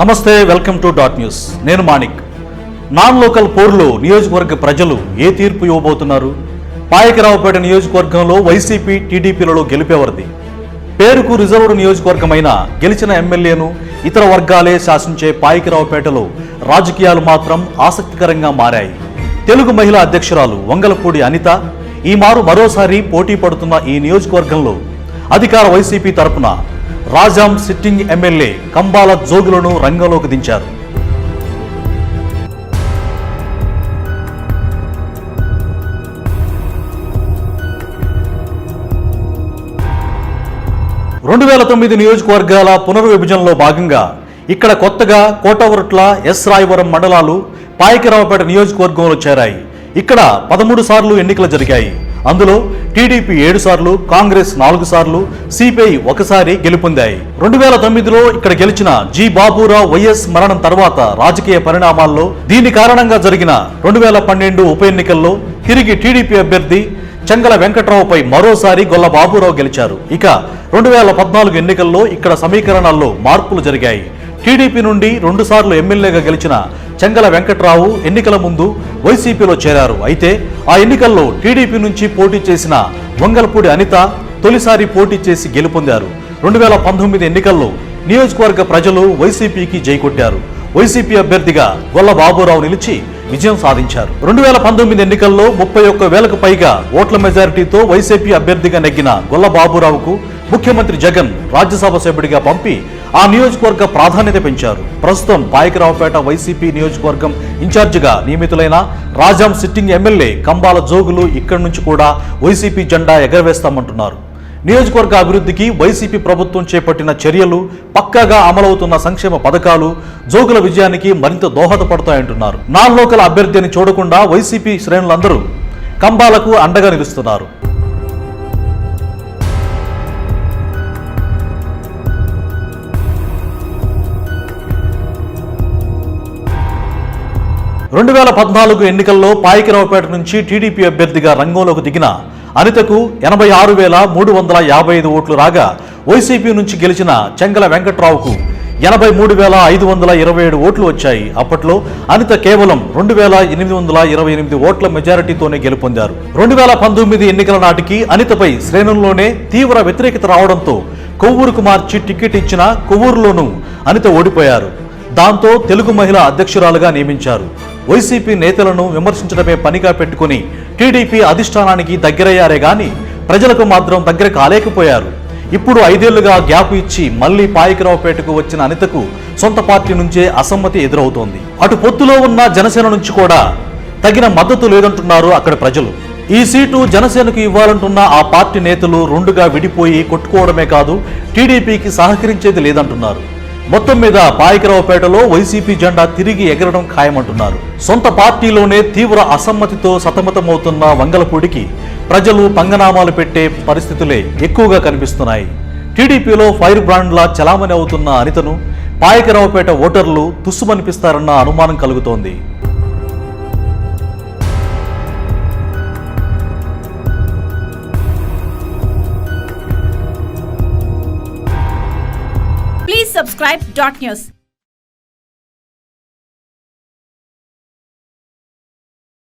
నమస్తే welcome to dot news. నేను Manik. Non local పోర్లో నియోజకవర్గ ప్రజలు ఏ తీర్పు ఇవ్వబోతున్నారు? పాయకరావుపేట నియోజకవర్గంలో వైసీపీ టీడీపీలలో గెలిపేవరది. పేరుకు రిజర్వ్డ్ నియోజకవర్గమైన గెలిచిన ఎమ్మెల్యేను ఇతర వర్గాలే శాసించే పాయకరావుపేటలో రాజకీయాలు మాత్రం ఆసక్తికరంగా మారాయి. తెలుగు మహిళా అధ్యక్షురాలు వంగలపూడి అనిత ఈ మారు మరోసారి పోటీ పడుతున్న ఈ నియోజకవర్గంలో అధికార వైసీపీ తరపున రాజాం సిట్టింగ్ ఎమ్మెల్యే కంబాల జోగులను రంగంలోకి దించారు. రెండు వేల తొమ్మిది నియోజకవర్గాల పునర్విభజనలో భాగంగా ఇక్కడ కొత్తగా కోటవరట్ల ఎస్ రాయవరం మండలాలు పాయకరావుపేట నియోజకవర్గంలో చేరాయి. ఇక్కడ పదమూడు సార్లు ఎన్నికలు జరిగాయి. అందులో టీడీపీ ఏడు సార్లు కాంగ్రెస్ నాలుగు సార్లు సిపిఐ ఒకసారి గెలుపొందాయి. రెండు వేల తొమ్మిదిలో ఇక్కడ గెలిచిన జి బాబురావు వైఎస్ మరణం తర్వాత రాజకీయ పరిణామాల్లో దీని కారణంగా జరిగిన రెండు వేల పన్నెండు ఉప ఎన్నికల్లో తిరిగి టీడీపీ అభ్యర్థి చెంగల వెంకట్రావుపై మరోసారి గొల్ల బాబురావు గెలిచారు. ఇక రెండు వేల పద్నాలుగు ఎన్నికల్లో ఇక్కడ సమీకరణాల్లో మార్పులు జరిగాయి. టీడీపీ నుండి రెండుసార్లు ఎమ్మెల్యేగా గెలిచిన చెంగల వెంకట్రావు ఎన్నికల ముందు వైసీపీలో చేరారు. అయితే ఆ ఎన్నికల్లో టీడీపీ నుంచి పోటీ చేసిన వంగలపూడి అనిత తొలిసారి పోటీ చేసి గెలుపొందారు. రెండు వేల పంతొమ్మిది ఎన్నికల్లో నియోజకవర్గ ప్రజలు వైసీపీకి జై కొట్టారు వైసీపీ అభ్యర్థిగా గొల్ల బాబురావు నిలిచి విజయం సాధించారు. రెండు వేల పంతొమ్మిది ఎన్నికల్లో ముప్పై ఒక్క వేలకు పైగా ఓట్ల మెజారిటీతో వైసీపీ అభ్యర్థిగా నెగ్గిన గొల్ల బాబురావుకు ముఖ్యమంత్రి జగన్ రాజ్యసభ సభ్యుడిగా పంపి ఆ నియోజకవర్గ ప్రాధాన్యత పెంచారు. ప్రస్తుతం పాయకరావుపేట వైసీపీ నియోజకవర్గం ఇన్ఛార్జిగా నియమితులైన రాజాం సిట్టింగ్ ఎమ్మెల్యే కంబాల జోగులు ఇక్కడి నుంచి కూడా వైసీపీ జెండా ఎగరవేస్తామంటున్నారు. నియోజకవర్గ అభివృద్ధికి వైసీపీ ప్రభుత్వం చేపట్టిన చర్యలు పక్కాగా అమలవుతున్న సంక్షేమ పథకాలు జోగుల విజయానికి మరింత దోహదపడతాయంటున్నారు. నాన్ లోకల్ అభ్యర్థిని చూడకుండా వైసీపీ శ్రేణులందరూ కంబాలకు అండగా నిలుస్తున్నారు. రెండు వేల పద్నాలుగు ఎన్నికల్లో పాయకిరావుపేట నుంచి టీడీపీ అభ్యర్థిగా రంగంలోకి దిగిన అనితకు ఎనభై ఆరు వేల మూడు వందల యాభై ఐదు ఓట్లు రాగా వైసీపీ నుంచి గెలిచిన చెంగల వెంకట్రావుకు ఎనభై మూడు వేల ఐదు వందల ఇరవై ఏడు ఓట్లు వచ్చాయి. అప్పట్లో అనిత కేవలం రెండు వేల ఎనిమిది వందల ఇరవై ఎనిమిది ఓట్ల మెజారిటీతోనే గెలుపొందారు. రెండు వేల పంతొమ్మిది ఎన్నికల నాటికి అనితపై శ్రేణుల్లోనే తీవ్ర వ్యతిరేకత రావడంతో కొవ్వూరుకు మార్చి టికెట్ ఇచ్చిన కొవ్వూరులోనూ అనిత ఓడిపోయారు. దాంతో తెలుగు మహిళ అధ్యక్షురాలుగా నియమించారు. వైసీపీ నేతలను విమర్శించడమే పనిగా పెట్టుకుని టీడీపీ అధిష్టానానికి దగ్గరయ్యారే గాని ప్రజలకు మాత్రం దగ్గర కాలేకపోయారు. ఇప్పుడు ఐదేళ్ళుగా గ్యాప్ ఇచ్చి మళ్ళీ పాయకరావుపేటకు వచ్చిన అనితకు సొంత పార్టీ నుంచే అసమ్మతి ఎదురవుతోంది. అటు పొత్తులో ఉన్న జనసేన నుంచి కూడా తగిన మద్దతు లేదంటున్నారు అక్కడ ప్రజలు. ఈ సీటు జనసేనకు ఇవ్వాలంటున్న ఆ పార్టీ నేతలు రెండుగా విడిపోయి కొట్టుకోవడమే కాదు టీడీపీకి సహకరించేది లేదంటున్నారు. మొత్తం మీద పాయకరావుపేటలో వైసీపీ జెండా తిరిగి ఎగరడం ఖాయమంటున్నారు. సొంత పార్టీలోనే తీవ్ర అసమ్మతితో సతమతమవుతున్న వంగలపూడికి ప్రజలు పంగనామాలు పెట్టే పరిస్థితులే ఎక్కువగా కనిపిస్తున్నాయి. టీడీపీలో ఫైర్ బ్రాండ్లా చలామణి అవుతున్న అనితను పాయకరావుపేట ఓటర్లు తుస్సుమనిపిస్తారన్న అనుమానం కలుగుతోంది. Subscribe dot news